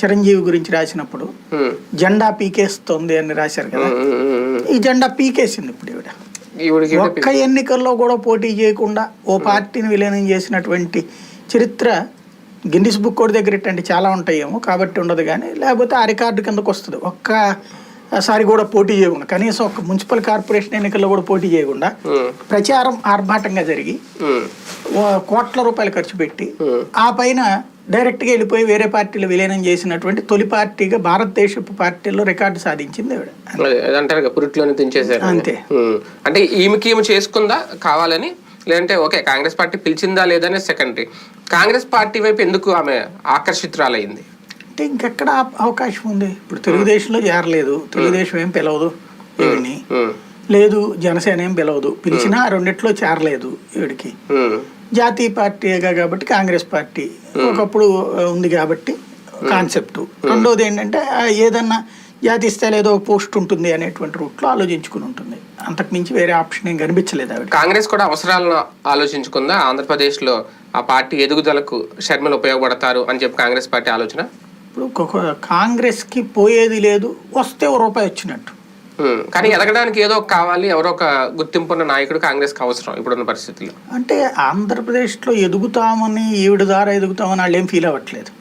చిరంజీవి గురించి రాసినప్పుడు జెండా పీకేస్తుంది అని రాశారు కదా. ఈ జెండా పీకేసింది ఇప్పుడు ఈవిడ. ఒక్క ఎన్నికల్లో కూడా పోటీ చేయకుండా ఓ పార్టీని విలీనం చేసినటువంటి చరిత్ర గిన్నిస్ బుక్ కూడా దగ్గర ఇట్టండి చాలా ఉంటాయేమో కాబట్టి ఉండదు కానీ లేకపోతే ఆ రికార్డు కిందకు వస్తుంది. ఒక్కసారి కూడా పోటీ చేయకుండా కనీసం ఒక మున్సిపల్ కార్పొరేషన్ ఎన్నికల్లో కూడా పోటీ చేయకుండా ప్రచారం ఆర్భాటంగా జరిగి కోట్ల రూపాయలు ఖర్చు పెట్టి. ఆ పైన డైరెక్ట్గా వెళ్ళిపోయి వేరే పార్టీలు విలీనం చేసినటువంటి తొలి పార్టీగా భారతదేశపు పార్టీల్లో రికార్డు సాధించింది అంటారు పురిట్లోనే దించేశారు. అంతే. అంటే ఈమెకి ఈమె చేసుకుందా కావాలని? లేదంటే ఓకే కాంగ్రెస్ పార్టీ పిలిచిందా లేదనే సెకండరీ. కాంగ్రెస్ పార్టీ వైపు ఎందుకు ఆమె ఆకర్షితురాలయ్యింది అంటే ఇంకెక్కడ అవకాశం ఉంది? ఇప్పుడు తెలుగుదేశంలో చేరలేదు తెలుగుదేశం ఏం పిలవదు లేదు జనసేన ఏం పిలవదు. పిలిచినా రెండిట్లో చేరలేదు ఈవిడికి. జాతీయ పార్టీగా కాబట్టి కాంగ్రెస్ పార్టీ. ఒకప్పుడు ఆ, ఉంది కాబట్టి కాన్సెప్ట్. రెండోది ఏంటంటే ఏదన్నా జాతీయ స్థాయిలో ఏదో ఒక పోస్ట్ ఉంటుంది అనేటువంటి రూట్లో ఆలోచించుకుని ఉంటుంది. అంతకు మించి వేరే ఆప్షన్ ఏం కనిపించలేదు ఆవిడ కాంగ్రెస్ కూడా అవసరాలను ఆలోచించుకుందా? ఆంధ్రప్రదేశ్లో ఆ పార్టీ ఎదుగుదలకు షర్మిలు ఉపయోగపడతారు అని చెప్పి కాంగ్రెస్ పార్టీ ఆలోచన? ఇప్పుడు కాంగ్రెస్కి పోయేది లేదు వస్తే ఓ రూపాయి వచ్చినట్టు. కానీ ఎదగడానికి ఏదో ఒక కావాలి ఎవరో ఒక గుర్తింపున్న నాయకుడు కాంగ్రెస్కి అవసరం ఇప్పుడున్న పరిస్థితుల్లో. అంటే ఆంధ్రప్రదేశ్లో ఎదుగుతామని ఈవిడ ద్వారా ఎదుగుతామని వాళ్ళు ఏం ఫీల్ అవ్వట్లేదు.